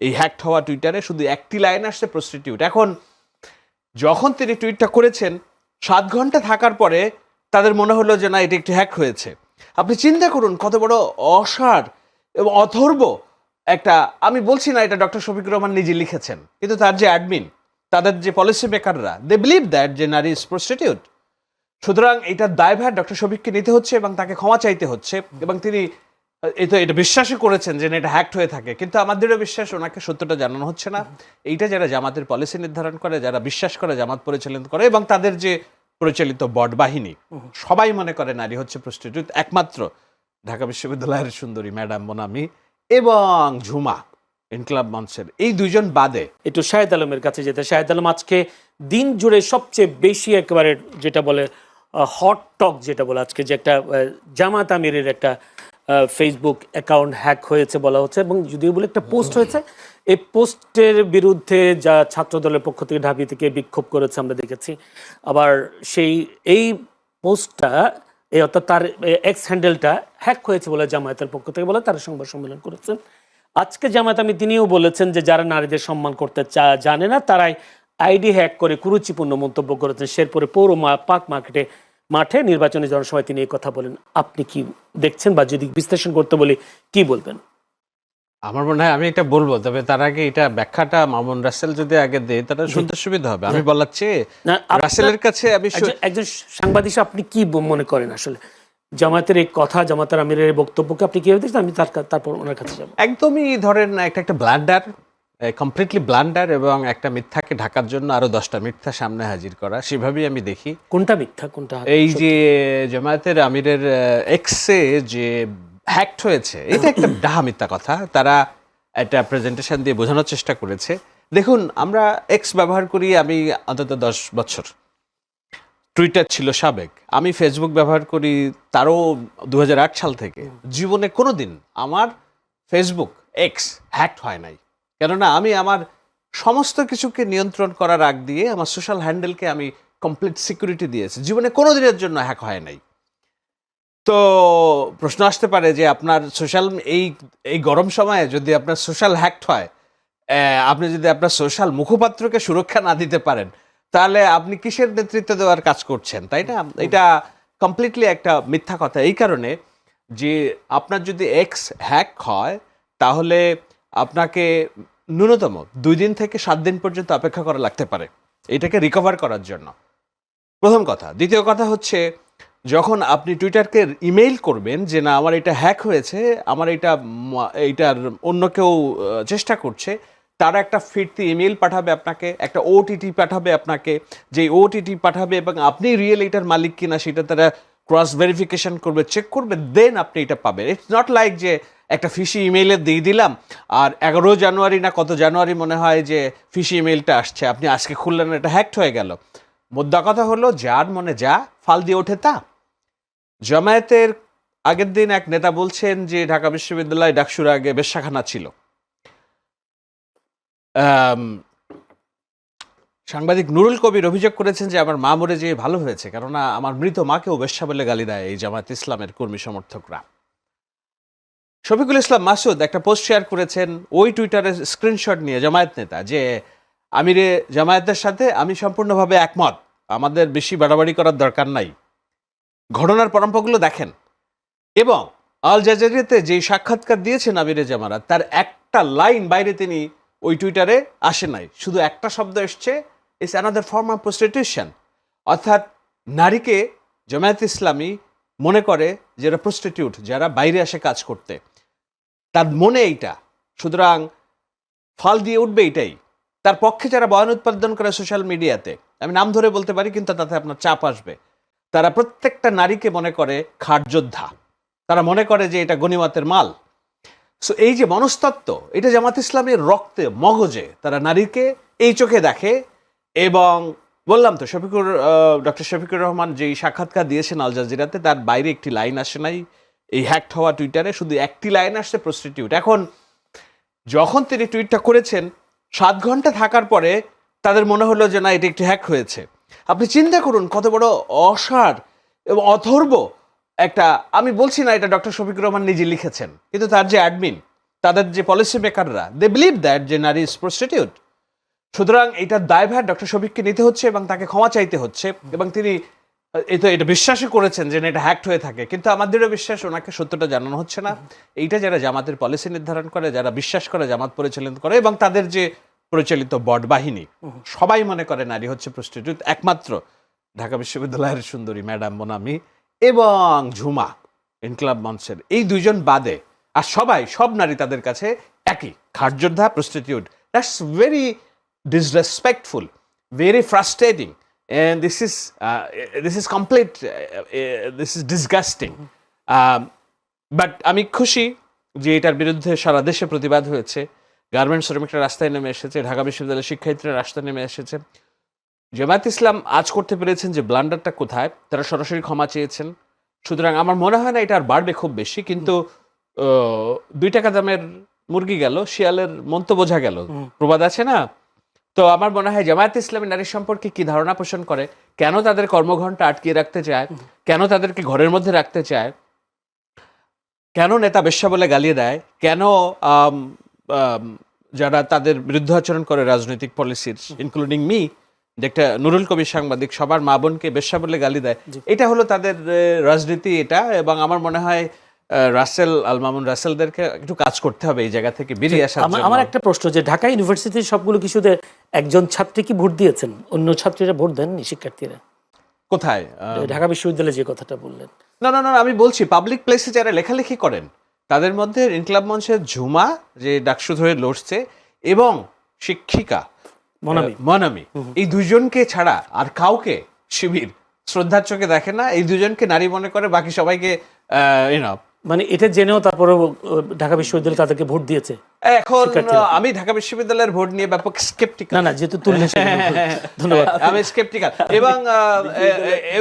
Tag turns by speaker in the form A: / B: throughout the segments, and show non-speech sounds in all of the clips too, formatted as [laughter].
A: এই হ্যাকড হওয়া টুইটারে শুধু একটি লাইন আসছে প্রস্টিটিউট এখন, যখন তিনি টুইটটা করেছেন, সাত ঘণ্টা থাকার পরে তাদের মনে হলো যে না, এটি একটি হ্যাক হয়েছে। আপনি চিন্তা করুন, কত বড় অসার এবং অথর্ব একটা, আমি বলছি না এটা ডক্টর শফিকুর রহমান নিজে লিখেছেন, কিন্তু তার যে অ্যাডমিন তাদের যে পলিসি মেকাররা দে বিলিভ দ্যাট যে নারী ইজ প্রস্টিটিউট সুতরাং এটার দায়ভার ডক্টর শফিককে নিতে হচ্ছে এবং তাকে ক্ষমা চাইতে হচ্ছে এবং তিনি তো এটা বিশ্বাসই করেছেন যে না, এটা হ্যাকড হয়ে থাকে। কিন্তু আমাদেরও বিশ্বাস ওনাকে সত্যটা জানানো হচ্ছে না। এইটা যারা জামাতের পলিসি নির্ধারণ করে যারা বিশ্বাস করে জামাত পরিচালিত করে এবং তাদের যে প্রচলিত বট বাহিনী সবাই মনে করে নারী হচ্ছে প্রস্টিটিউট একমাত্র ঢাকা বিশ্ববিদ্যালয়ের সুন্দরী ম্যাডাম বনামি এবং ঝুমা ইনকলাব মঞ্চের। এই দুইজন বাদে
B: একটু শাহেদ আলমের কাছে যেতে। শাহেদ আলম আজকে দিন জুড়ে সবচেয়ে বেশি একেবারে যেটা বলে হট টক যেটা বলে আজকে যে একটা জামাত আমিরের একটা ফেসবুক অ্যাকাউন্ট হ্যাক হয়েছে বলা হচ্ছে এবং যদিও বলে একটা পোস্ট হয়েছে, এই পোস্টের বিরুদ্ধে যা ছাত্র দলের পক্ষ থেকে ঢাবি থেকে বিক্ষোভ করেছে আমরা দেখেছি। আবার সেই, এই পোস্টটা এই অর্থাৎ তার এক্স হ্যান্ডেলটা হ্যাক হয়েছে বলে জামায়াতের পক্ষ থেকে বলে তারা সংবাদ সম্মেলন করেছেন। আজকে জামায়াত আমি তিনিও বলেছেন যে যারা নারীদের সম্মান করতে চা- জানে না, তারাই আইডি হ্যাক করে কুরুচিপূর্ণ মন্তব্য করেছেন। শেরপুরে পৌর পাক মার্কেটে মাঠে নির্বাচনী জনসভায় তিনি এই কথা বলেন। আপনি কি দেখছেন বা যদি বিশ্লেষণ করতে বলি কি বলবেন?
A: আমার মনে হয় আমি এটা বলব তবে তার আগে এটা ব্যাখ্যাটা মামুন রাসেল যদি আগে দেয় তাহলে শুনতে সুবিধা হবে। আমি বলার চেয়ে রাসেলের কাছে আমি
B: একজন- সাংবাদিক আপনি কি মনে করেন আসলে? জামায়াতের এই কথা জামাতের আমিরের বক্তব্যকে আপনি কীভাবে দেখছেন? আমি তার তারপর ওনার কাছে যাব।
A: একদমই ধরেন একটা একটা ব্লান্ডার কমপ্লিটলি ব্লান্ডার এবং একটা মিথ্যাকে ঢাকার জন্য আরও দশটা মিথ্যা সামনে হাজির করা সেভাবেই আমি দেখি।
B: কোনটা মিথ্যা কোনটা
A: এই যে জামায়াতের আমিরের এক্সে যে হ্যাক্ট হয়েছে এটা একটা [coughs] ডাহা মিথ্যা কথা তারা একটা প্রেজেন্টেশন দিয়ে বোঝানোর চেষ্টা করেছে। দেখুন আমরা এক্স ব্যবহার করি আমি অন্তত দশ বছর। টুইটার ছিল সাবেক। আমি ফেসবুক ব্যবহার করি তারও দু হাজার আট সাল থেকে। জীবনে কোনো দিন আমার ফেসবুক এক্স হ্যাক্ট হয় নাই। কেননা আমি আমার সমস্ত কিছুকে নিয়ন্ত্রণ করার আগ দিয়ে আমার সোশ্যাল হ্যান্ডেলকে আমি কমপ্লিট সিকিউরিটি দিয়েছি। জীবনে কোনো দিনের জন্য হ্যাক হয় নাই। তো প্রশ্ন আসতে পারে যে আপনার সোশ্যাল এই এই গরম সময়ে যদি আপনার সোশ্যাল হ্যাকড হয় আপনি যদি আপনার সোশ্যাল মুখপাত্রকে সুরক্ষা না দিতে পারেন তাহলে আপনি কিসের নেতৃত্ব দেওয়ার কাজ করছেন তাই না? এটা কমপ্লিটলি একটা মিথ্যা কথা। এই কারণে যে আপনার যদি এক্স হ্যাক হয় তাহলে আপনাকে ন্যূনতম দুই দিন থেকে সাত দিন পর্যন্ত অপেক্ষা করা লাগতে পারে। এটাকে রিকভার করার জন্য। প্রথম কথা। দ্বিতীয় কথা হচ্ছে, যখন আপনি টুইটারকে ইমেইল করবেন যে, না, আমার এটা হ্যাক হয়েছে, আমার এটা এইটার অন্য কেউ চেষ্টা করছে, তারা একটা ফিরতি ইমেল পাঠাবে আপনাকে, একটা ওটিটি পাঠাবে আপনাকে যে ওটিটি পাঠাবে এবং আপনি রিয়েল এটার মালিক কিনা, সেটা তারা ক্রস ভেরিফিকেশন করবে চেক করবে দেন আপনি এটা পাবেন। ইটস নট লাইক যে একটা ফিশি ইমেইলে দিয়ে দিলাম। আর এগারো জানুয়ারি না কত জানুয়ারি মনে হয় যে ফিশি ইমেইলটা আসছে। আপনি আজকে খুললেন, এটা হ্যাকড হয়ে গেল। মোদ্দা কথা হলো, যার মনে যা, ফাল দিয়ে ওঠে তা। জামায়াতের আগের দিন এক নেতা বলছেন যে ঢাকা বিশ্ববিদ্যালয় ডাকসুর আগে বেশ্যাখানা ছিল। সাংবাদিক নুরুল কবির অভিযোগ করেছেন যে আমার মা মরে যেয়ে ভালো হয়েছে, কেননা আমার মৃত মাকেও বেশ্যা বলে গালি দেয় এই জামায়াত ইসলামের কর্মী সমর্থকরা। শফিকুল ইসলাম মাসুদ একটা পোস্ট শেয়ার করেছেন, ওই টুইটারের স্ক্রিনশট নিয়ে জামায়াত নেতা যে, আমিরে জামায়াতের সাথে আমি সম্পূর্ণভাবে একমত, আমাদের বেশি বাড়াবাড়ি করার দরকার নাই। ঘটনার পরম্পরাগুলো দেখেন। এবং আল জাজারিয়াতে যেই সাক্ষাৎকার দিয়েছেন আমিরে জামারাত, তার একটা লাইন বাইরে তিনি ওই টুইটারে আসে নাই। শুধু একটা শব্দ এসছে is another form of prostitution অর্থাৎ নারীকে জামায়াত ইসলামী মনে করে যারা প্রস্টিটিউট যারা বাইরে আসে কাজ করতে, তার মনে এইটা। সুতরাং ফল দিয়ে উঠবে এটাই তার পক্ষে যারা বয়ান উৎপাদন করে সোশ্যাল মিডিয়াতে আমি নাম ধরে বলতে পারি, কিন্তু তাতে আপনার চাপ আসবে। তারা প্রত্যেকটা নারীকে মনে করে খাটযোদ্ধা তারা মনে করে যে এটা গণিমতের মাল। সো এই যে মনস্তত্ত্ব, এটা জামাত ইসলামের রক্তে, মগজে তারা নারীকে এই চোখে দেখে এবং বললাম তো, শফিকুর ডক্টর শফিকুর রহমান যেই সাক্ষাৎকার দিয়েছেন আল জাজিরাতে, তার বাইরে একটি লাইন আসে নাই। এই হ্যাকড হওয়া টুইটারে শুধু একটি লাইন আসছে প্রস্টিটিউট এখন যখন তিনি টুইটটা করেছেন, সাত ঘণ্টা থাকার পরে তাদের মনে হলো যে, না, এটি একটি হ্যাক হয়েছে। আপনি চিন্তা করুন, কত বড় অসার এবং অথর্ব একটা, আমি বলছি না এটা ডক্টর শফিকুর রহমান নিজে লিখেছেন, কিন্তু তার যে অ্যাডমিন তাদের যে পলিসি মেকাররা দে বিলিভ দ্যাট যে নারী ইজ প্রস্টিটিউট সুতরাং এটার দায়ভার ডক্টর শফিককে নিতে হচ্ছে এবং তাকে ক্ষমা চাইতে হচ্ছে এবং তিনি তো এটা বিশ্বাসই করেছেন যে এটা হ্যাক্ট হয়ে থাকে। কিন্তু আমাদেরও বিশ্বাস, ওনাকে সত্যটা জানানো হচ্ছে না। এইটা যারা জামাতের পলিসি নির্ধারণ করে, যারা বিশ্বাস করে জামাত পরিচালিত করে এবং তাদের যে পরিচালিত বট বাহিনী, সবাই মনে করে নারী হচ্ছে প্রস্টিটিউট একমাত্র ঢাকা বিশ্ববিদ্যালয়ের সুন্দরী ম্যাডাম মোনামি এবং ঝুমা, ইনকলাব মঞ্চের। এই দুইজন বাদে, আর সবাই, সব নারী তাদের কাছে একই খাটযোদ্ধা prostitute that's very disrespectful, very frustrating, and this is uh, this is complete. Uh, uh, this is disgusting. Um, but আমি খুশি যে এটার বিরুদ্ধে সারা দেশে প্রতিবাদ হয়েছে। গার্মেন্টস শ্রমিকরা রাস্তায় নেমে এসেছে ঢাকা বিশ্ববিদ্যালয়ের শিক্ষার্থীরা রাস্তায় নেমে এসেছে। জামায়াত ইসলাম আজ করতে পেরেছেন যে ব্লান্ডারটা কোথায় তারা সরাসরি ক্ষমা চেয়েছেন। সুতরাং আমার মনে হয় না এটা আর বাড়বে খুব বেশি কিন্তু দুই টাকা দামের মুরগি গেল শিয়ালের মন্ত বোঝা গেল। প্রবাদ আছে না? তো আমার মনে হয় জামায়াত ইসলামী নারী সম্পর্কে কি ধারণা পোষণ করে? কেন তাদের কর্মঘণ্টা আটকিয়ে রাখতে চায়? কেন তাদেরকে ঘরের মধ্যে রাখতে চায়? কেন নেতা বেশ্যা বলে গালিয়ে দেয়? কেন যারা তাদের বিরুদ্ধ আচরণ করে রাজনৈতিক পলিসির ইনক্লুডিং মি একটা নুরুল কবির সাংবাদিক সবার মা বোনকে বেশ্যা বলে গালি দেয়। এটা হলো তাদের রাজনীতি এটা এবং আমার মনে হয় রাসেল আল মামুন রাসেলদেরকে একটু কাজ করতে হবে এই জায়গা থেকে বেরিয়ে আসার
B: আমার একটা প্রশ্ন যে ঢাকা ইউনিভার্সিটির সবগুলো কিছুতে একজন ছাত্রী কি ভোট দিয়েছেন? অন্য ছাত্রীরা ভোট দেননি শিক্ষার্থীরা?
A: কোথায়?
B: ঢাকা বিশ্ববিদ্যালয়ে যে কথাটা বললেন।
A: না না না আমি বলছি পাবলিক প্লেসে যারা লেখালেখি করেন তাদের মধ্যে ইনকলাব মঞ্চের ঝুমা যে ডাকসু ধরে লড়ছে এবং শিক্ষিকা
B: মনামি।
A: এই দুজনকে ছাড়া আর কাউকে শিবির শ্রদ্ধার চোখে দেখে না এই দুজনকে নারী মনে করে বাকি সবাইকে ইউনো
B: মানে এটা জেনেও তারপরে ঢাকা বিশ্ববিদ্যালয় তাদেরকে ভোট দিয়েছে।
A: এখন আমি ঢাকা বিশ্ববিদ্যালয়ের ভোট নিয়ে ব্যাপক স্কেপটিক
B: না না যেহেতু তুললে [laughs] ধন্যবাদ।
A: আমি স্কেপটিক্যাল এবং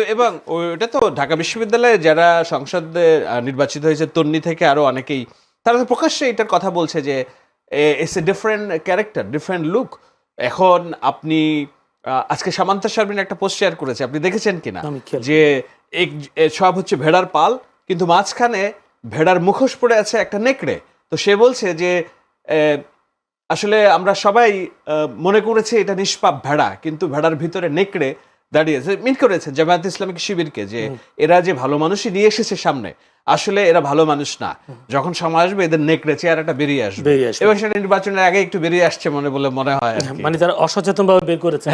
A: এবং ওটা তো ঢাকা বিশ্ববিদ্যালয়ে যারা সংসদে নির্বাচিত হয়েছে তন্নি থেকে আরও অনেকেই তারা তো প্রকাশ্যে এটার কথা বলছে যে it's a different character different look এখন আপনি আজকে সামান্তা শারমিন একটা পোস্ট শেয়ার করেছে আপনি দেখেছেন কিনা? যে এক- সব হচ্ছে ভেড়ার পাল কিন্তু মাঝখানে ভেড়ার মুখোশ পড়ে আছে একটা নেকড়ে। তো সে বলছে যে আসলে আমরা সবাই মনে করেছি এটা নিষ্পাপ ভেড়া কিন্তু ভেড়ার ভিতরে নেকড়ে দাঁড়িয়েছে মিন করেছে জামায়াত ইসলামিক শিবিরকে যে এরা যে ভালো মানুষই নিয়ে এসেছে সামনে আসলে এরা ভালো মানুষ না। যখন সময় আসবে এদের নেকড়ে চেহারাটা বেরিয়ে আসবে।
B: বেরিয়ে আসবে।
A: এবং সেটা নির্বাচনের আগে একটু বেরিয়ে আসছে মনে বলে মনে হয়
B: মানে তারা অসচেতন ভাবে বের করেছে।